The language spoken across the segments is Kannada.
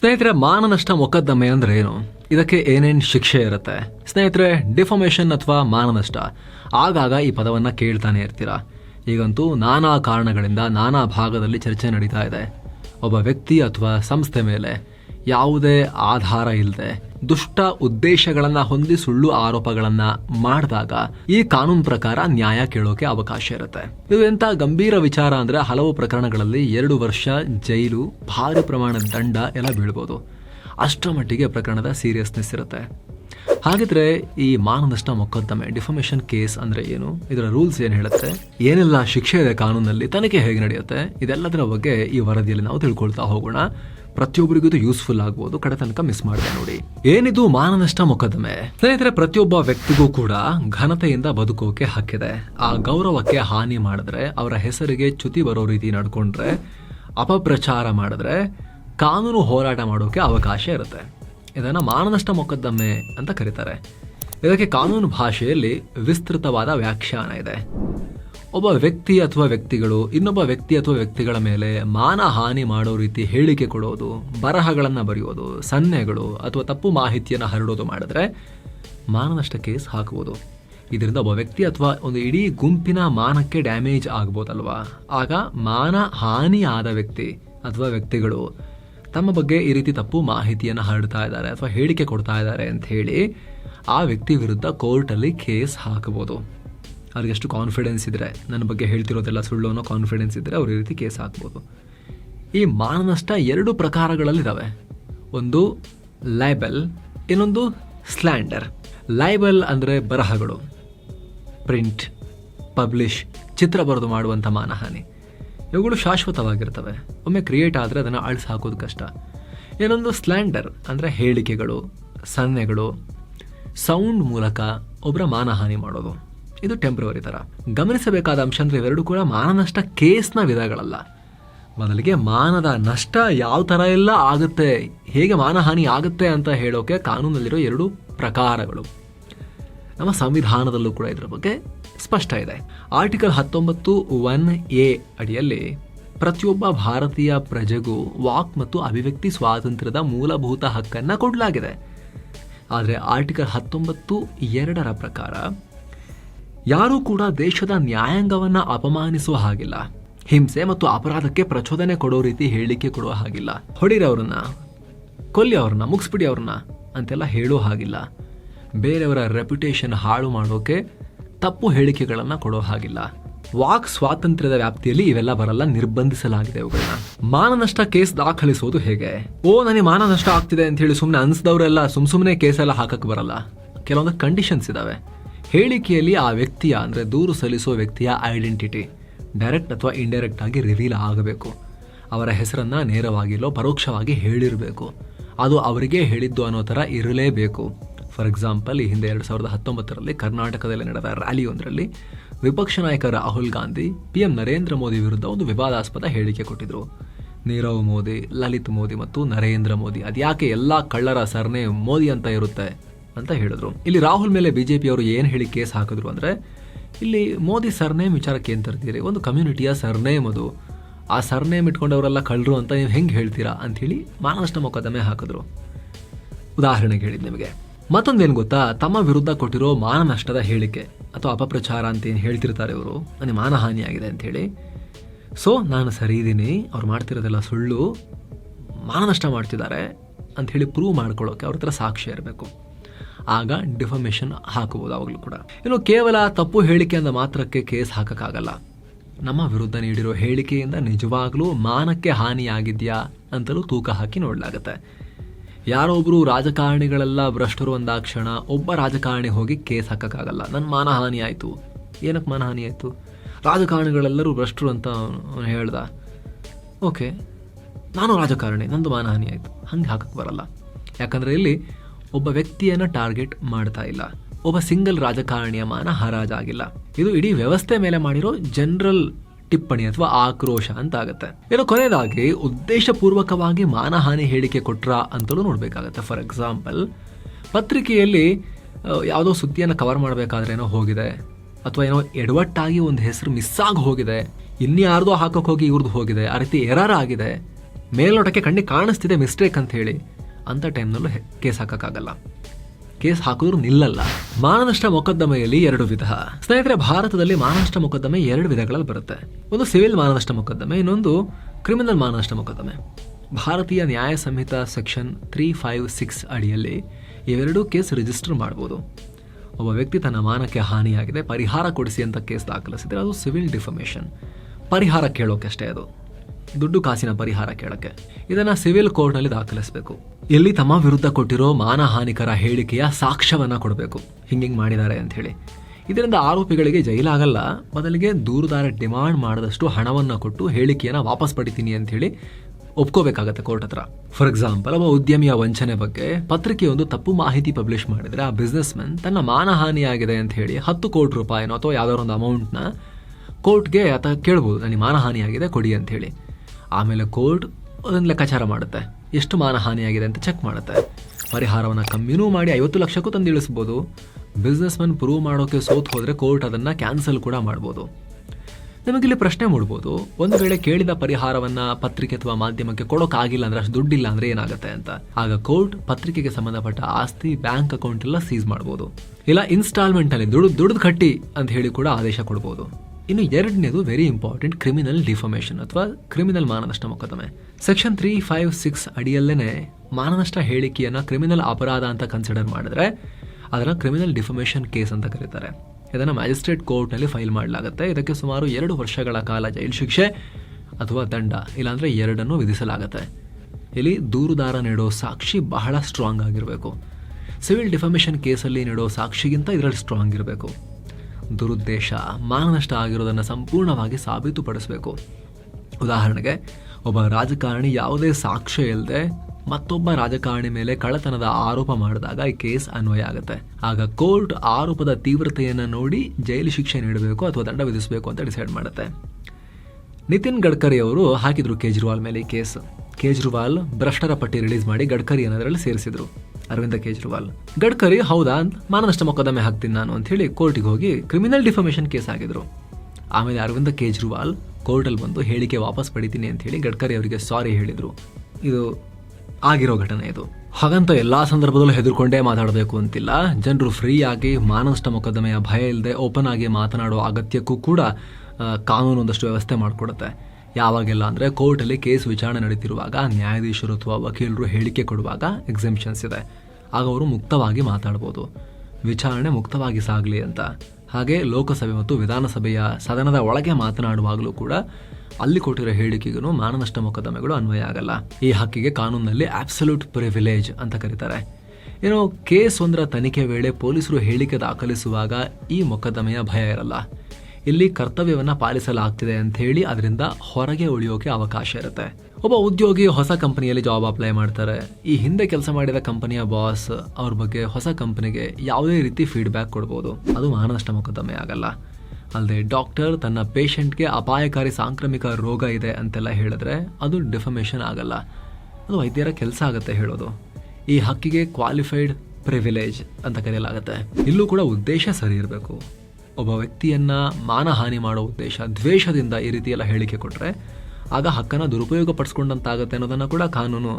ಸ್ನೇಹಿತರೆ, ಮಾನನಷ್ಟ ಮೊಕದ್ದಮೆ ಅಂದ್ರೆ ಏನು? ಇದಕ್ಕೆ ಏನೇನ್ ಶಿಕ್ಷೆ ಇರುತ್ತೆ? ಸ್ನೇಹಿತರೆ ಡಿಫಾಮೇಷನ್ ಅಥವಾ ಮಾನನಷ್ಟ? ಆಗಾಗ ಈ ಪದವನ್ನ ಕೇಳ್ತಾನೆ ಇರ್ತೀರಾ? ಈಗಂತೂ ನಾನಾ ಕಾರಣಗಳಿಂದ ನಾನಾ ಭಾಗದಲ್ಲಿ ಚರ್ಚೆ ನಡೀತಾ ಇದೆ. ಒಬ್ಬ ವ್ಯಕ್ತಿ ಅಥವಾ ಸಂಸ್ಥೆ ಮೇಲೆ ಯಾವುದೇ ಆಧಾರ ಇಲ್ಲದೆ ದುಷ್ಟ ಉದ್ದೇಶಗಳನ್ನ ಹೊಂದಿ ಸುಳ್ಳು ಆರೋಪಗಳನ್ನ ಮಾಡಿದಾಗ ಈ ಕಾನೂನು ಪ್ರಕಾರ ನ್ಯಾಯ ಕೇಳೋಕೆ ಅವಕಾಶ ಇರುತ್ತೆ. ಇದು ಎಂತ ಗಂಭೀರ ವಿಚಾರ ಅಂದ್ರೆ ಹಲವು ಪ್ರಕರಣಗಳಲ್ಲಿ ಎರಡು ವರ್ಷ ಜೈಲು, ಭಾರಿ ಪ್ರಮಾಣದ ದಂಡ ಎಲ್ಲ ಬೀಳ್ಬೋದು. ಅಷ್ಟರ ಮಟ್ಟಿಗೆ ಪ್ರಕರಣದ ಸೀರಿಯಸ್ನೆಸ್ ಇರುತ್ತೆ. ಹಾಗಿದ್ರೆ ಈ ಮಾನನಷ್ಟ ಮೊಕದ್ದಮೆ, ಡಿಫಾಮೇಷನ್ ಕೇಸ್ ಅಂದ್ರೆ ಏನು? ಇದರ ರೂಲ್ಸ್ ಏನ್ ಹೇಳುತ್ತೆ? ಏನೆಲ್ಲ ಶಿಕ್ಷೆ ಇದೆ ಕಾನೂನಲ್ಲಿ? ತನಿಖೆ ಹೇಗೆ ನಡೆಯುತ್ತೆ? ಇದೆಲ್ಲದರ ಬಗ್ಗೆ ಈ ವರದಿಯಲ್ಲಿ ನಾವು ತಿಳ್ಕೊಳ್ತಾ ಹೋಗೋಣ. ಪ್ರತಿಯೊಬ್ಬರಿಗೂ ಯೂಸ್ಫುಲ್ ಆಗ್ಬೋದು ಕಡೆ ತನಕ ಮಿಸ್ ಮಾಡಿದೆ ನೋಡಿ. ಏನಿದು ಮಾನನಷ್ಟ ಮೊಕದ್ದಮೆ? ಸ್ನೇಹಿತರೆ, ಪ್ರತಿಯೊಬ್ಬ ವ್ಯಕ್ತಿಗೂ ಕೂಡ ಘನತೆಯಿಂದ ಬದುಕೋಕೆ ಹಕ್ಕಿದೆ. ಆ ಗೌರವಕ್ಕೆ ಹಾನಿ ಮಾಡಿದ್ರೆ, ಅವರ ಹೆಸರಿಗೆ ಚ್ಯುತಿ ಬರೋ ರೀತಿ ನಡ್ಕೊಂಡ್ರೆ, ಅಪಪ್ರಚಾರ ಮಾಡಿದ್ರೆ, ಕಾನೂನು ಹೋರಾಟ ಮಾಡೋಕೆ ಅವಕಾಶ ಇರುತ್ತೆ. ಇದನ್ನ ಮಾನನಷ್ಟ ಮೊಕದ್ದಮೆ ಅಂತ ಕರೀತಾರೆ. ಇದಕ್ಕೆ ಕಾನೂನು ಭಾಷೆಯಲ್ಲಿ ವಿಸ್ತೃತವಾದ ವ್ಯಾಖ್ಯಾನ ಇದೆ. ಒಬ್ಬ ವ್ಯಕ್ತಿ ಅಥವಾ ವ್ಯಕ್ತಿಗಳು, ಇನ್ನೊಬ್ಬ ವ್ಯಕ್ತಿ ಅಥವಾ ವ್ಯಕ್ತಿಗಳ ಮೇಲೆ ಮಾನ ಹಾನಿ ಮಾಡೋ ರೀತಿ ಹೇಳಿಕೆ ಕೊಡೋದು, ಬರಹಗಳನ್ನು ಬರೆಯೋದು, ಸನ್ನೆಗಳು ಅಥವಾ ತಪ್ಪು ಮಾಹಿತಿಯನ್ನು ಹರಡೋದು ಮಾಡಿದ್ರೆ ಮಾನನಷ್ಟ ಕೇಸ್ ಹಾಕಬಹುದು ಇದರಿಂದ ಒಬ್ಬ ವ್ಯಕ್ತಿ ಅಥವಾ ಒಂದು ಇಡೀ ಗುಂಪಿನ ಮಾನಕ್ಕೆ ಡ್ಯಾಮೇಜ್ ಆಗ್ಬೋದಲ್ವಾ? ಆಗ ಮಾನ ಹಾನಿ ಆದ ವ್ಯಕ್ತಿ ಅಥವಾ ವ್ಯಕ್ತಿಗಳು ತಮ್ಮ ಬಗ್ಗೆ ಈ ರೀತಿ ತಪ್ಪು ಮಾಹಿತಿಯನ್ನು ಹರಡ್ತಾ ಇದ್ದಾರೆ ಅಥವಾ ಹೇಳಿಕೆ ಕೊಡ್ತಾ ಇದ್ದಾರೆ ಅಂತ ಹೇಳಿ ಆ ವ್ಯಕ್ತಿ ವಿರುದ್ಧ ಕೋರ್ಟಲ್ಲಿ ಕೇಸ್ ಹಾಕಬಹುದು ಅವ್ರಿಗೆ ಎಷ್ಟು ಕಾನ್ಫಿಡೆನ್ಸ್ ಇದ್ದರೆ ನನ್ನ ಬಗ್ಗೆ ಹೇಳ್ತಿರೋದೆಲ್ಲ ಸುಳ್ಳು ಅನ್ನೋ ಕಾನ್ಫಿಡೆನ್ಸ್ ಇದ್ದರೆ ಅವ್ರ ಈ ರೀತಿ ಕೇಸ್ ಹಾಕ್ಬೋದು. ಈ ಮಾನನಷ್ಟ ಎರಡು ಪ್ರಕಾರಗಳಲ್ಲಿದ್ದಾವೆ ಒಂದು ಲೈಬಲ್ ಇನ್ನೊಂದು ಸ್ಲ್ಯಾಂಡರ್ ಲೈಬಲ್ ಅಂದರೆ ಬರಹಗಳು. ಪ್ರಿಂಟ್ ಪಬ್ಲಿಷ್ ಚಿತ್ರ ಬರೆದು ಮಾಡುವಂಥ ಮಾನಹಾನಿ. ಇವುಗಳು ಶಾಶ್ವತವಾಗಿರ್ತವೆ. ಒಮ್ಮೆ ಕ್ರಿಯೇಟ್ ಆದರೆ ಅದನ್ನು ಅಳಿಸಿ ಹಾಕೋದು ಕಷ್ಟ. ಇನ್ನೊಂದು ಸ್ಲ್ಯಾಂಡರ್ ಅಂದರೆ ಹೇಳಿಕೆಗಳು, ಸನ್ನೆಗಳು ಸೌಂಡ್ ಮೂಲಕ ಒಬ್ಬರ ಮಾನಹಾನಿ ಮಾಡೋದು. ಇದು ಟೆಂಪ್ರವರಿ ಥರ ಗಮನಿಸಬೇಕಾದ ಅಂಶ ಅಂದರೆ ಇವೆರಡು ಕೂಡ ಮಾನನಷ್ಟ ಕೇಸ್ನ ವಿಧಗಳಲ್ಲ. ಮೊದಲಿಗೆ ಮಾನದ ನಷ್ಟ ಯಾವ ಥರ ಎಲ್ಲ ಆಗುತ್ತೆ, ಹೇಗೆ ಮಾನಹಾನಿ ಆಗುತ್ತೆ ಅಂತ ಹೇಳೋಕೆ ಕಾನೂನಲ್ಲಿರೋ ಎರಡು ಪ್ರಕಾರಗಳು. ನಮ್ಮ ಸಂವಿಧಾನದಲ್ಲೂ ಕೂಡ ಇದರ ಬಗ್ಗೆ ಸ್ಪಷ್ಟ ಇದೆ. ಆರ್ಟಿಕಲ್ ಹತ್ತೊಂಬತ್ತು ಒನ್ ಎ ಅಡಿಯಲ್ಲಿ ಪ್ರತಿಯೊಬ್ಬ ಭಾರತೀಯ ಪ್ರಜೆಗೂ ವಾಕ್ ಮತ್ತು ಅಭಿವ್ಯಕ್ತಿ ಸ್ವಾತಂತ್ರ್ಯದ ಮೂಲಭೂತ ಹಕ್ಕನ್ನು ಕೊಡಲಾಗಿದೆ. ಆದರೆ ಆರ್ಟಿಕಲ್ ಹತ್ತೊಂಬತ್ತು ಎರಡರ ಪ್ರಕಾರ ಯಾರೂ ಕೂಡ ದೇಶದ ನ್ಯಾಯಾಂಗವನ್ನ ಅಪಮಾನಿಸುವ ಹಾಗಿಲ್ಲ. ಹಿಂಸೆ ಮತ್ತು ಅಪರಾಧಕ್ಕೆ ಪ್ರಚೋದನೆ ಕೊಡೋ ರೀತಿ ಹೇಳಿಕೆ ಕೊಡೋ ಹಾಗಿಲ್ಲ. ಹೊಡಿರಿ ಅವ್ರನ್ನ. ಕೊಲ್ಲಿ ಅವ್ರನ್ನ, ಮುಗಿಸ್ಬಿಡಿ ಅವ್ರನ್ನ ಅಂತೆಲ್ಲ ಹೇಳೋ ಹಾಗಿಲ್ಲ. ಬೇರೆಯವರ ರೆಪ್ಯುಟೇಷನ್ ಹಾಳು ಮಾಡೋಕೆ ತಪ್ಪು ಹೇಳಿಕೆಗಳನ್ನು ಕೊಡೋ ಹಾಗಿಲ್ಲ. ವಾಕ್ ಸ್ವಾತಂತ್ರ್ಯದ ವ್ಯಾಪ್ತಿಯಲ್ಲಿ ಇವೆಲ್ಲ ಬರಲ್ಲ, ನಿರ್ಬಂಧಿಸಲಾಗಿದೆ ಇವುಗಳನ್ನ. ಮಾನನಷ್ಟ ಕೇಸ್ ದಾಖಲಿಸೋದು ಹೇಗೆ? ಓ, ನನಗೆ ಮಾನನಷ್ಟ ಆಗ್ತಿದೆ ಅಂತ ಹೇಳಿ ಸುಮ್ಮನೆ ಅನ್ಸ್ದವರೆಲ್ಲ ಸುಮ್ ಸುಮ್ಮನೆ ಕೇಸೆಲ್ಲ ಹಾಕಕ್ ಬರಲ್ಲ. ಕೆಲವೊಂದು ಕಂಡೀಷನ್ಸ್ ಇದಾವೆ. ಹೇಳಿಕೆಯಲ್ಲಿ ಆ ವ್ಯಕ್ತಿಯ, ಅಂದರೆ ದೂರು ಸಲ್ಲಿಸುವ ವ್ಯಕ್ತಿಯ ಐಡೆಂಟಿಟಿ ಡೈರೆಕ್ಟ್ ಅಥವಾ ಇಂಡೈರೆಕ್ಟ್ ಆಗಿ ರಿವೀಲ್ ಆಗಬೇಕು. ಅವರ ಹೆಸರನ್ನು ನೇರವಾಗಿಲ್ಲೋ, ಪರೋಕ್ಷವಾಗಿ ಹೇಳಿರಬೇಕು. ಅದು ಅವರಿಗೆ ಹೇಳಿದ್ದು ಅನ್ನೋ ಥರ ಇರಲೇಬೇಕು. ಫಾರ್ ಎಕ್ಸಾಂಪಲ್ ಈ ಹಿಂದೆ ಎರಡು ಸಾವಿರದ ಹತ್ತೊಂಬತ್ತರಲ್ಲಿ ಕರ್ನಾಟಕದಲ್ಲಿ ನಡೆದ ರ್ಯಾಲಿಯೊಂದರಲ್ಲಿ ವಿಪಕ್ಷ ನಾಯಕ ರಾಹುಲ್ ಗಾಂಧಿ ಪಿ ಎಂ ನರೇಂದ್ರ ಮೋದಿ ವಿರುದ್ಧ ಒಂದು ವಿವಾದಾಸ್ಪದ ಹೇಳಿಕೆ ಕೊಟ್ಟಿದ್ರು. ನೀರವ್ ಮೋದಿ, ಲಲಿತ್ ಮೋದಿ ಮತ್ತು ನರೇಂದ್ರ ಮೋದಿ, ಅದ್ಯಾಕೆ ಎಲ್ಲ ಕಳ್ಳರ ಸರ್ನೇ ಮೋದಿ ಅಂತ ಇರುತ್ತೆ? ಅಂತ ಹೇಳಿದ್ರು. ಇಲ್ಲಿ ರಾಹುಲ್ ಮೇಲೆ ಬಿಜೆಪಿಯವರು ಏನು ಹೇಳಿ ಕೇಸ್ ಹಾಕಿದ್ರು ಅಂದ್ರೆ, ಇಲ್ಲಿ ಮೋದಿ ಸರ್ನೇಮ್ ವಿಚಾರಕ್ಕೆ ಏನು ತರ್ತೀರಿ ಒಂದು ಕಮ್ಯುನಿಟಿಯ ಸರ್ನೇಮ್ ಅದು. ಆ ಸರ್ನೇಮ್ ಇಟ್ಕೊಂಡವರೆಲ್ಲ ಕಳ್ಳರು ಅಂತ ನೀವು ಹೆಂಗೆ ಹೇಳ್ತೀರಾ ಅಂಥೇಳಿ ಮಾನನಷ್ಟ ಮೊಕದ್ದಮೆ ಹಾಕಿದ್ರು. ಉದಾಹರಣೆಗೆ ಹೇಳಿದ್ ನಿಮಗೆ. ಮತ್ತೊಂದೇನು ಗೊತ್ತಾ? ತಮ್ಮ ವಿರುದ್ಧ ಕೊಟ್ಟಿರೋ ಮಾನನಷ್ಟದ ಹೇಳಿಕೆ ಅಥವಾ ಅಪಪ್ರಚಾರ ಅಂತ ಏನು ಹೇಳ್ತಿರ್ತಾರೆ ಇವರು? ನನಗೆ ಮಾನಹಾನಿಯಾಗಿದೆ ಅಂಥೇಳಿ ಸೊ ನಾನು ಸರಿ ಇದ್ದೀನಿ ಅವ್ರು ಮಾಡ್ತಿರೋದೆಲ್ಲ ಸುಳ್ಳು, ಮಾನನಷ್ಟ ಮಾಡ್ತಿದ್ದಾರೆ ಅಂಥೇಳಿ ಪ್ರೂವ್ ಮಾಡ್ಕೊಳ್ಳೋಕೆ ಅವ್ರ ಸಾಕ್ಷ್ಯ ಇರಬೇಕು. ಆಗ ಡಿಫಮೇಷನ್ ಹಾಕಬಹುದು ಅವಾಗಲೂ ಕೂಡ. ಇನ್ನು ಕೇವಲ ತಪ್ಪು ಹೇಳಿಕೆ ಅಂದ ಮಾತ್ರಕ್ಕೆ ಕೇಸ್ ಹಾಕಕ್ಕಾಗಲ್ಲ. ನಮ್ಮ ವಿರುದ್ಧ ನೀಡಿರೋ ಹೇಳಿಕೆಯಿಂದ ನಿಜವಾಗ್ಲೂ ಮಾನಕ್ಕೆ ಹಾನಿಯಾಗಿದೆಯಾ ಅಂತಲೂ ತೂಕ ಹಾಕಿ ನೋಡಲಾಗುತ್ತೆ. ಯಾರೋ ಒಬ್ಬರು ರಾಜಕಾರಣಿಗಳೆಲ್ಲ ಭ್ರಷ್ಟರು ಅಂದಾಕ್ಷಣ ಒಬ್ಬ ರಾಜಕಾರಣಿ ಹೋಗಿ ಕೇಸ್ ಹಾಕಕ್ಕಾಗಲ್ಲ. ನನ್ನ ಮಾನಹಾನಿ ಆಯಿತು. ಏನಕ್ಕೆ ಮಾನಹಾನಿ ಆಯಿತು? ರಾಜಕಾರಣಿಗಳೆಲ್ಲರೂ ಭ್ರಷ್ಟರು ಅಂತ ಹೇಳ್ದ. ಓಕೆ, ನಾನು ರಾಜಕಾರಣಿ, ನಂದು ಮಾನಹಾನಿ ಆಯಿತು. ಹಂಗೆ ಹಾಕಕ್ಕೆ ಬರಲ್ಲ. ಯಾಕಂದರೆ ಇಲ್ಲಿ ಒಬ್ಬ ವ್ಯಕ್ತಿಯನ್ನು ಟಾರ್ಗೆಟ್ ಮಾಡ್ತಾ ಇಲ್ಲ. ಒಬ್ಬ ಸಿಂಗಲ್ ರಾಜಕಾರಣಿಯ ಮಾನ ಹರಾಜಾಗಿಲ್ಲ. ಇದು ಇಡೀ ವ್ಯವಸ್ಥೆ ಮೇಲೆ ಮಾಡಿರೋ ಜನರಲ್ ಟಿಪ್ಪಣಿ ಅಥವಾ ಆಕ್ರೋಶ ಅಂತ ಆಗುತ್ತೆ ಇನ್ನು ಕೊನೆಯದಾಗಿ, ಉದ್ದೇಶಪೂರ್ವಕವಾಗಿ ಮಾನಹಾನಿ ಹೇಳಿಕೆ ಕೊಟ್ರ ಅಂತಲೂ ನೋಡಬೇಕಾಗತ್ತೆ. ಫಾರ್ ಎಕ್ಸಾಂಪಲ್ ಪತ್ರಿಕೆಯಲ್ಲಿ ಯಾವುದೋ ಸುದ್ದಿಯನ್ನು ಕವರ್ ಮಾಡಬೇಕಾದ್ರೆ ಏನೋ ಹೋಗಿದೆ, ಅಥವಾ ಏನೋ ಎಡವಟ್ಟಾಗಿ ಒಂದು ಹೆಸರು ಮಿಸ್ ಆಗಿ ಹೋಗಿದೆ, ಇನ್ಯಾರ್ದೋ ಹಾಕೋಕೆ ಹೋಗಿ ಇವ್ರದ್ದು ಹೋಗಿದೆ, ಆ ರೀತಿ ಎರರ್ ಆಗಿದೆ, ಮೇಲ್ನೋಟಕ್ಕೆ ಕಣ್ಣಿಗೆ ಕಾಣಿಸ್ತಿದೆ ಮಿಸ್ಟೇಕ್ ಅಂತ ಹೇಳಿ ಅಂಥ ಟೈಮ್ನಲ್ಲೂ ಕೇಸ್ ಹಾಕೋಕ್ಕಾಗಲ್ಲ. ಕೇಸ್ ಹಾಕಿದ್ರು ನಿಲ್ಲಲ್ಲ. ಮಾನನಷ್ಟ ಮೊಕದ್ದಮೆಯಲ್ಲಿ ಎರಡು ವಿಧ ಸ್ನೇಹಿತರೆ, ಭಾರತದಲ್ಲಿ ಮಾನನಷ್ಟ ಮೊಕದ್ದಮೆ ಎರಡು ವಿಧಗಳಲ್ಲಿ ಬರುತ್ತೆ. ಒಂದು ಸಿವಿಲ್ ಮಾನನಷ್ಟ ಮೊಕದ್ದಮೆ, ಇನ್ನೊಂದು ಕ್ರಿಮಿನಲ್ ಮಾನನಷ್ಟ ಮೊಕದ್ದಮೆ. Bharatiya Nyaya Sanhita section three five six ಅಡಿಯಲ್ಲಿ ಇವೆರಡೂ ಕೇಸ್ ರಿಜಿಸ್ಟರ್ ಮಾಡ್ಬೋದು. ಒಬ್ಬ ವ್ಯಕ್ತಿ ತನ್ನ ಮಾನಕ್ಕೆ ಹಾನಿಯಾಗಿದೆ, ಪರಿಹಾರ ಕೊಡಿಸಿ ಅಂತ ಕೇಸ್ ದಾಖಲಿಸಿದರೆ ಅದು ಸಿವಿಲ್ ಡಿಫಮೇಷನ್. ಪರಿಹಾರ ಕೇಳೋಕಷ್ಟೇ ಅದು. ದುಡ್ಡು ಕಾಸಿನ ಪರಿಹಾರ ಕೇಳಕ್ಕೆ. ಇದನ್ನ ಸಿವಿಲ್ ಕೋರ್ಟ್ನಲ್ಲಿ ದಾಖಲಿಸಬೇಕು. ಎಲ್ಲಿ ತಮ್ಮ ವಿರುದ್ಧ ಕೊಟ್ಟಿರೋ ಮಾನಹಾನಿಕರ ಹೇಳಿಕೆಯ ಸಾಕ್ಷ್ಯವನ್ನ ಕೊಡಬೇಕು. ಹಿಂಗಿಂಗ್ ಮಾಡಿದ್ದಾರೆ ಅಂತ ಹೇಳಿ ಇದರಿಂದ ಆರೋಪಿಗಳಿಗೆ ಜೈಲಾಗಲ್ಲ, ಬದಲಿಗೆ ದೂರುದಾರ ಡಿಮಾಂಡ್ ಮಾಡದಷ್ಟು ಹಣವನ್ನ ಕೊಟ್ಟು ಹೇಳಿಕೆಯನ್ನ ವಾಪಸ್ ಪಡಿತೀನಿ ಅಂತ ಹೇಳಿ ಒಪ್ಕೋಬೇಕಾಗತ್ತೆ ಕೋರ್ಟ್ ಹತ್ರ. ಫಾರ್ ಎಕ್ಸಾಂಪಲ್ ಒಬ್ಬ ಉದ್ಯಮಿಯ ವಂಚನೆ ಬಗ್ಗೆ ಪತ್ರಿಕೆಯೊಂದು ತಪ್ಪು ಮಾಹಿತಿ ಪಬ್ಲಿಷ್ ಮಾಡಿದರೆ ಆ ಬಿಸ್ನೆಸ್ ಮ್ಯಾನ್ ತನ್ನ ಮಾನಹಾನಿಯಾಗಿದೆ ಅಂತ ಹೇಳಿ ಹತ್ತು ಕೋಟಿ ರೂಪಾಯಿನೋ ಅಥವಾ ಯಾವ್ದಾದ್ರು ಒಂದು ಅಮೌಂಟ್ನ ಕೋರ್ಟ್ಗೆ ಆತ ಕೇಳ್ಬೋದು, ನನಗೆ ಮಾನಹಾನಿಯಾಗಿದೆ, ಕೊಡಿ ಅಂತ ಹೇಳಿ ಆಮೇಲೆ ಕೋರ್ಟ್ ಅದನ್ನು ಲೆಕ್ಕಾಚಾರ ಮಾಡುತ್ತೆ. ಎಷ್ಟು ಮಾನಹಾನಿಯಾಗಿದೆ ಅಂತ ಚೆಕ್ ಮಾಡುತ್ತೆ. ಪರಿಹಾರವನ್ನು ಕಮ್ಮಿನೂ ಮಾಡಿ ಐವತ್ತು ಲಕ್ಷಕ್ಕೂ ತಂದು ಇಳಿಸ್ಬೋದು. ಬಿಸ್ನೆಸ್ ಮ್ಯಾನ್ ಪ್ರೂವ್ ಮಾಡೋಕೆ ಸೋತ್ ಹೋದರೆ ಕೋರ್ಟ್ ಅದನ್ನು ಕ್ಯಾನ್ಸಲ್ ಕೂಡ ಮಾಡ್ಬೋದು. ನಿಮಗಿಲ್ಲಿ ಪ್ರಶ್ನೆ ಮೂಡ್ಬೋದು, ಒಂದು ವೇಳೆ ಕೇಳಿದ ಪರಿಹಾರವನ್ನು ಪತ್ರಿಕೆ ಅಥವಾ ಮಾಧ್ಯಮಕ್ಕೆ ಕೊಡೋಕ್ಕಾಗಿಲ್ಲ ಅಂದ್ರೆ ಅಷ್ಟು ದುಡ್ಡಿಲ್ಲ ಅಂದರೆ ಏನಾಗುತ್ತೆ ಅಂತ. ಆಗ ಕೋರ್ಟ್ ಪತ್ರಿಕೆಗೆ ಸಂಬಂಧಪಟ್ಟ ಆಸ್ತಿ, ಬ್ಯಾಂಕ್ ಅಕೌಂಟ್ ಎಲ್ಲ ಸೀಸ್ ಮಾಡ್ಬೋದು. ಇಲ್ಲ ಇನ್ಸ್ಟಾಲ್ಮೆಂಟ್ ಅಲ್ಲಿ ದುಡ್ಡು ದುಡ್ದು ಕಟ್ಟಿ ಅಂತ ಹೇಳಿ ಕೂಡ ಆದೇಶ ಕೊಡ್ಬೋದು. ಇನ್ನು ಎರಡನೇದು ವೆರಿ ಇಂಪಾರ್ಟೆಂಟ್ ಕ್ರಿಮಿನಲ್ ಡಿಫಾಮೇಷನ್ ಅಥವಾ ಕ್ರಿಮಿನಲ್ ಮಾನನಷ್ಟ ಮೊಕದ್ದಮೆ. ಸೆಕ್ಷನ್ ತ್ರೀ ಫೈವ್ ಸಿಕ್ಸ್ ಅಡಿಯಲ್ಲೇ ಮಾನನಷ್ಟ ಹೇಳಿಕೆಯನ್ನು ಕ್ರಿಮಿನಲ್ ಅಪರಾಧ ಅಂತ ಕನ್ಸಿಡರ್ ಮಾಡಿದ್ರೆ ಅದನ್ನು ಕ್ರಿಮಿನಲ್ ಡಿಫಾಮೇಷನ್ ಕೇಸ್ ಅಂತ ಕರೀತಾರೆ. ಇದನ್ನು ಮ್ಯಾಜಿಸ್ಟ್ರೇಟ್ ಕೋರ್ಟ್ನಲ್ಲಿ ಫೈಲ್ ಮಾಡಲಾಗುತ್ತೆ. ಇದಕ್ಕೆ ಸುಮಾರು ಎರಡು ವರ್ಷಗಳ ಕಾಲ ಜೈಲು ಶಿಕ್ಷೆ ಅಥವಾ ದಂಡ, ಇಲ್ಲಾಂದರೆ ಎರಡನ್ನು ವಿಧಿಸಲಾಗುತ್ತೆ. ಇಲ್ಲಿ ದೂರುದಾರ ನೀಡೋ ಸಾಕ್ಷಿ ಬಹಳ ಸ್ಟ್ರಾಂಗ್ ಆಗಿರಬೇಕು. ಸಿವಿಲ್ ಡಿಫಾಮೇಷನ್ ಕೇಸಲ್ಲಿ ನೀಡೋ ಸಾಕ್ಷಿಗಿಂತ ಇದರಲ್ಲಿ ಸ್ಟ್ರಾಂಗ್ ಇರಬೇಕು. ದುರುದ್ದೇಶ, ಮಾನನಷ್ಟ ಆಗಿರೋದನ್ನು ಸಂಪೂರ್ಣವಾಗಿ ಸಾಬೀತುಪಡಿಸಬೇಕು. ಉದಾಹರಣೆಗೆ, ಒಬ್ಬ ರಾಜಕಾರಣಿ ಯಾವುದೇ ಸಾಕ್ಷ್ಯ ಇಲ್ಲದೆ ಮತ್ತೊಬ್ಬ ರಾಜಕಾರಣಿ ಮೇಲೆ ಕಳ್ಳತನದ ಆರೋಪ ಮಾಡಿದಾಗ ಈ ಕೇಸ್ ಅನ್ವಯ ಆಗುತ್ತೆ. ಆಗ ಕೋರ್ಟ್ ಆರೋಪದ ತೀವ್ರತೆಯನ್ನು ನೋಡಿ ಜೈಲು ಶಿಕ್ಷೆ ನೀಡಬೇಕು ಅಥವಾ ದಂಡ ವಿಧಿಸಬೇಕು ಅಂತ ಡಿಸೈಡ್ ಮಾಡುತ್ತೆ. ನಿತಿನ್ ಗಡ್ಕರಿ ಅವರು ಹಾಕಿದ್ರು ಕೇಜ್ರಿವಾಲ್ ಮೇಲೆ ಈ ಕೇಸ್. ಕೇಜ್ರಿವಾಲ್ ಭ್ರಷ್ಟರ ಪಟ್ಟಿ ರಿಲೀಸ್ ಮಾಡಿ ಗಡ್ಕರಿ ಅನ್ನೋದರಲ್ಲಿ ಸೇರಿಸಿದ್ರು. ಅರವಿಂದ ಕೇಜ್ರಿವಾಲ್. ಗಡ್ಕರಿ, ಹೌದಾ ಮಾನನಷ್ಟ ಮೊಕದ್ದಮೆ ಹಾಕ್ತೀನಿ ನಾನು ಅಂತ ಹೇಳಿ ಕೋರ್ಟಿಗೆ ಹೋಗಿ ಕ್ರಿಮಿನಲ್ ಡಿಫಾಮೇಷನ್ ಕೇಸ್ ಆಗಿದ್ರು ಆಮೇಲೆ ಅರವಿಂದ ಕೇಜ್ರಿವಾಲ್ ಕೋರ್ಟಲ್ಲಿ ಬಂದು ಹೇಳಿಕೆ ವಾಪಸ್ ಪಡಿತೀನಿ ಅಂತ ಹೇಳಿ ಗಡ್ಕರಿ ಅವರಿಗೆ ಸಾರಿ ಹೇಳಿದರು. ಇದು ಆಗಿರೋ ಘಟನೆ ಇದು. ಹಾಗಂತ ಎಲ್ಲಾ ಸಂದರ್ಭದಲ್ಲೂ ಹೆದರ್ಕೊಂಡೇ ಮಾತಾಡಬೇಕು ಅಂತಿಲ್ಲ. ಜನರು ಫ್ರೀ ಆಗಿ ಮಾನನಷ್ಟ ಮೊಕದ್ದಮೆಯ ಭಯ ಇಲ್ಲದೆ ಓಪನ್ ಆಗಿ ಮಾತನಾಡುವ ಅಗತ್ಯಕ್ಕೂ ಕೂಡ ಕಾನೂನು ಒಂದಷ್ಟು ವ್ಯವಸ್ಥೆ ಮಾಡಿಕೊಡುತ್ತೆ. ಯಾವಾಗೆಲ್ಲ ಅಂದರೆ ಕೋರ್ಟಲ್ಲಿ ಕೇಸ್ ವಿಚಾರಣೆ ನಡೀತಿರುವಾಗ ನ್ಯಾಯಾಧೀಶರು ಅಥವಾ ವಕೀಲರು ಹೇಳಿಕೆ ಕೊಡುವಾಗ ಎಕ್ಸೆಂಪ್ಷನ್ಸ್ ಇದೆ. ಆಗ ಅವರು ಮುಕ್ತವಾಗಿ ಮಾತಾಡ್ಬೋದು. ವಿಚಾರಣೆ ಮುಕ್ತವಾಗಿ ಸಾಗಲಿ ಅಂತ. ಹಾಗೆ ಲೋಕಸಭೆ ಮತ್ತು ವಿಧಾನಸಭೆಯ ಸದನದ ಒಳಗೆ ಮಾತನಾಡುವಾಗಲೂ ಕೂಡ ಅಲ್ಲಿ ಕೊಟ್ಟಿರೋ ಹೇಳಿಕೆಗೂ ಮಾನನಷ್ಟ ಮೊಕದ್ದಮೆಗಳು ಅನ್ವಯ ಆಗಲ್ಲ. ಈ ಹಕ್ಕಿಗೆ ಕಾನೂನಿನಲ್ಲಿ ಆಬ್ಸಲ್ಯೂಟ್ ಪ್ರಿವಿಲೇಜ್ ಅಂತ ಕರೀತಾರೆ. ಏನೋ ಕೇಸ್ ಒಂದರ ತನಿಖೆ ವೇಳೆ ಪೊಲೀಸರು ಹೇಳಿಕೆ ದಾಖಲಿಸುವಾಗ ಈ ಮೊಕದ್ದಮೆಯ ಭಯ ಇರಲ್ಲ. ಇಲ್ಲಿ ಕರ್ತವ್ಯವನ್ನು ಪಾಲಿಸಲಾಗ್ತಿದೆ ಅಂತ ಹೇಳಿ ಅದರಿಂದ ಹೊರಗೆ ಉಳಿಯೋಕೆ ಅವಕಾಶ ಇರುತ್ತೆ. ಒಬ್ಬ ಉದ್ಯೋಗಿ ಹೊಸ ಕಂಪನಿಯಲ್ಲಿ ಜಾಬ್ ಅಪ್ಲೈ ಮಾಡ್ತಾರೆ. ಈ ಹಿಂದೆ ಕೆಲಸ ಮಾಡಿದ ಕಂಪನಿಯ ಬಾಸ್ ಅವ್ರ ಬಗ್ಗೆ ಹೊಸ ಕಂಪನಿಗೆ ಯಾವುದೇ ರೀತಿ ಫೀಡ್ಬ್ಯಾಕ್ ಕೊಡ್ಬೋದು. ಅದು ಮಾನನಷ್ಟ ಮೊಕದ್ದಮೆ ಆಗಲ್ಲ. ಅಲ್ಲದೆ ಡಾಕ್ಟರ್ ತನ್ನ ಪೇಷಂಟ್ಗೆ ಅಪಾಯಕಾರಿ ಸಾಂಕ್ರಾಮಿಕ ರೋಗ ಇದೆ ಅಂತೆಲ್ಲ ಹೇಳಿದ್ರೆ ಅದು ಡಿಫಮೇಷನ್ ಆಗಲ್ಲ. ಅದು ವೈದ್ಯರ ಕೆಲಸ ಆಗುತ್ತೆ ಹೇಳೋದು. ಈ ಹಕ್ಕಿಗೆ ಕ್ವಾಲಿಫೈಡ್ ಪ್ರಿವಿಲೇಜ್ ಅಂತ ಕರೆಯಲಾಗುತ್ತೆ ಇಲ್ಲೂ ಕೂಡ ಉದ್ದೇಶ ಸರಿ ಇರಬೇಕು. ಒಬ್ಬ ವ್ಯಕ್ತಿಯನ್ನು ಮಾನಹಾನಿ ಮಾಡೋ ಉದ್ದೇಶ, ದ್ವೇಷದಿಂದ ಈ ರೀತಿಯೆಲ್ಲ ಹೇಳಿಕೆ ಕೊಟ್ಟರೆ ಆಗ ಹಕ್ಕನ್ನು ದುರುಪಯೋಗ ಪಡಿಸ್ಕೊಂಡಂತಾಗತ್ತೆ ಅನ್ನೋದನ್ನು ಕೂಡ ಕಾನೂನು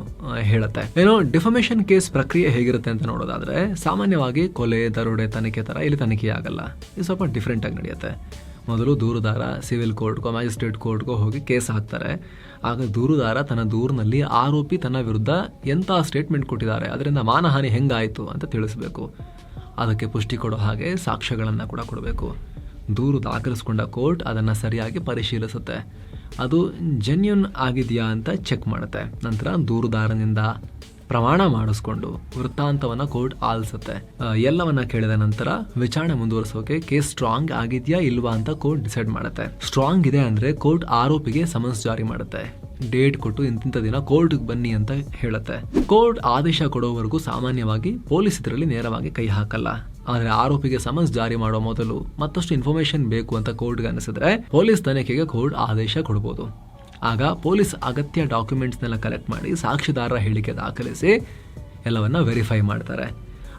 ಹೇಳುತ್ತೆ. ಏನೋ ಡಿಫಮೇಷನ್ ಕೇಸ್ ಪ್ರಕ್ರಿಯೆ ಹೇಗಿರುತ್ತೆ ಅಂತ ನೋಡೋದಾದ್ರೆ ಸಾಮಾನ್ಯವಾಗಿ ಕೊಲೆ, ದರೋಡೆ, ತನಿಖೆ ಥರ ಇಲ್ಲಿ ತನಿಖೆ ಆಗಲ್ಲ. ಇದು ಸ್ವಲ್ಪ ಡಿಫ್ರೆಂಟಾಗಿ ನಡೆಯುತ್ತೆ. ಮೊದಲು ದೂರುದಾರ ಸಿವಿಲ್ ಕೋರ್ಟ್ಗೋ ಮ್ಯಾಜಿಸ್ಟ್ರೇಟ್ ಕೋರ್ಟ್ಗೋ ಹೋಗಿ ಕೇಸ್ ಹಾಕ್ತಾರೆ. ಆಗ ದೂರುದಾರ ತನ್ನ ದೂರಿನಲ್ಲಿ ಆರೋಪಿ ತನ್ನ ವಿರುದ್ಧ ಎಂಥ ಸ್ಟೇಟ್ಮೆಂಟ್ ಕೊಟ್ಟಿದ್ದಾರೆ, ಅದರಿಂದ ಮಾನಹಾನಿ ಹೆಂಗಾಯಿತು ಅಂತ ತಿಳಿಸ್ಬೇಕು. ಅದಕ್ಕೆ ಪುಷ್ಟಿ ಕೊಡೋ ಹಾಗೆ ಸಾಕ್ಷ್ಯಗಳನ್ನು ಕೂಡ ಕೊಡಬೇಕು. ದೂರು ದಾಖಲಿಸ್ಕೊಂಡ ಕೋರ್ಟ್ ಅದನ್ನು ಸರಿಯಾಗಿ ಪರಿಶೀಲಿಸುತ್ತೆ. ಅದು ಜೆನ್ಯೂನ್ ಆಗಿದೆಯಾ ಅಂತ ಚೆಕ್ ಮಾಡುತ್ತೆ. ನಂತರ ದೂರುದಾರನಿಂದ ಪ್ರಮಾಣ ಮಾಡಿಸ್ಕೊಂಡು ವೃತ್ತಾಂತವನ್ನು ಕೋರ್ಟ್ ಆಲಿಸುತ್ತೆ. ಎಲ್ಲವನ್ನ ಕೇಳಿದ ನಂತರ ವಿಚಾರಣೆ ಮುಂದುವರಿಸೋಕೆ ಕೇಸ್ ಸ್ಟ್ರಾಂಗ್ ಆಗಿದೆಯಾ ಇಲ್ವಾ ಅಂತ ಕೋರ್ಟ್ ಡಿಸೈಡ್ ಮಾಡುತ್ತೆ. ಸ್ಟ್ರಾಂಗ್ ಇದೆ ಅಂದರೆ ಕೋರ್ಟ್ ಆರೋಪಿಗೆ ಸಮನ್ಸ್ ಜಾರಿ ಮಾಡುತ್ತೆ. ಡೇಟ್ ಕೊಟ್ಟು ಇಂತಿಂಥ ದಿನ ಕೋರ್ಟ್ ಬನ್ನಿ ಅಂತ ಹೇಳುತ್ತೆ. ಕೋರ್ಟ್ ಆದೇಶ ಕೊಡೋವರೆಗೂ ಸಾಮಾನ್ಯವಾಗಿ ಪೊಲೀಸ್ ಇದರಲ್ಲಿ ನೇರವಾಗಿ ಕೈ ಹಾಕಲ್ಲ. ಆದರೆ ಆರೋಪಿಗೆ ಸಮನ್ಸ್ ಜಾರಿ ಮಾಡೋ ಮೊದಲು ಮತ್ತಷ್ಟು ಇನ್ಫಾರ್ಮೇಶನ್ ಬೇಕು ಅಂತ ಕೋರ್ಟ್ಗೆ ಅನಿಸಿದ್ರೆ ಪೊಲೀಸ್ ತನಿಖೆಗೆ ಕೋರ್ಟ್ ಆದೇಶ ಕೊಡಬಹುದು ಆಗ ಪೊಲೀಸ್ ಅಗತ್ಯ ಡಾಕ್ಯುಮೆಂಟ್ಸ್ನೆಲ್ಲ ಕಲೆಕ್ಟ್ ಮಾಡಿ ಸಾಕ್ಷಿದಾರರ ಹೇಳಿಕೆ ದಾಖಲಿಸಿ ಎಲ್ಲವನ್ನ ವೆರಿಫೈ ಮಾಡ್ತಾರೆ.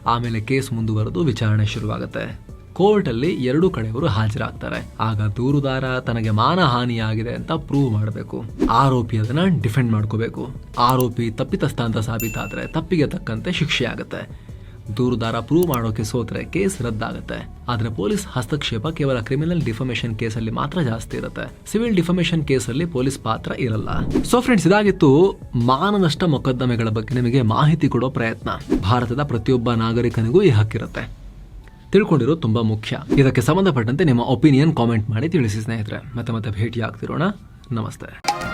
ಆಮೇಲೆ ಕೇಸ್ ಮುಂದುವರೆದು ವಿಚಾರಣೆ ಶುರುವಾಗುತ್ತೆ. ಕೋರ್ಟಲ್ಲಿ ಎರಡು ಕಡೆಯವರು ಹಾಜರಾಗ್ತಾರೆ. ಆಗ ದೂರುದಾರ ತನಗೆ ಮಾನಹಾನಿಯಾಗಿದೆ ಅಂತ ಪ್ರೂವ್ ಮಾಡಬೇಕು. ಆರೋಪಿ ಅದನ್ನ ಡಿಫೆಂಡ್ ಮಾಡ್ಕೋಬೇಕು. ಆರೋಪಿ ತಪ್ಪಿತಸ್ಥ ಅಂತ ಸಾಬೀತಾದ್ರೆ ತಪ್ಪಿಗೆ ತಕ್ಕಂತೆ ಶಿಕ್ಷೆ ಆಗುತ್ತೆ ದೂರುದಾರ ಪ್ರೂವ್ ಮಾಡೋಕೆ ಸೋತ್ರೆ ಕೇಸ್ ರದ್ದಾಗುತ್ತೆ. ಆದ್ರೆ ಪೊಲೀಸ್ ಹಸ್ತಕ್ಷೇಪ ಕೇವಲ ಕ್ರಿಮಿನಲ್ ಡಿಫಮೇಷನ್ ಕೇಸಲ್ಲಿ ಮಾತ್ರ ಜಾಸ್ತಿ ಇರುತ್ತೆ. ಸಿವಿಲ್ ಡಿಫಮೇಷನ್ ಕೇಸಲ್ಲಿ ಪೊಲೀಸ್ ಪಾತ್ರ ಇರಲ್ಲ. ಸೊ ಫ್ರೆಂಡ್ಸ್ ಇದಾಗಿತ್ತು ಮಾನನಷ್ಟ ಮೊಕದ್ದಮೆಗಳ ಬಗ್ಗೆ ನಿಮಗೆ ಮಾಹಿತಿ ಕೊಡೋ ಪ್ರಯತ್ನ. ಭಾರತದ ಪ್ರತಿಯೊಬ್ಬ ನಾಗರಿಕನಿಗೂ ಈ ಹಕ್ಕಿರುತ್ತೆ. ತಿಳ್ಕೊಂಡಿರೋದು ತುಂಬಾ ಮುಖ್ಯ. ಇದಕ್ಕೆ ಸಂಬಂಧಪಟ್ಟಂತೆ ನಿಮ್ಮ ಒಪಿನಿಯನ್ ಕಾಮೆಂಟ್ ಮಾಡಿ ತಿಳಿಸಿ ಸ್ನೇಹಿತರೆ. ಮತ್ತೆ ಮತ್ತೆ ಭೇಟಿ ಆಗ್ತಿರೋಣ ನಮಸ್ತೆ.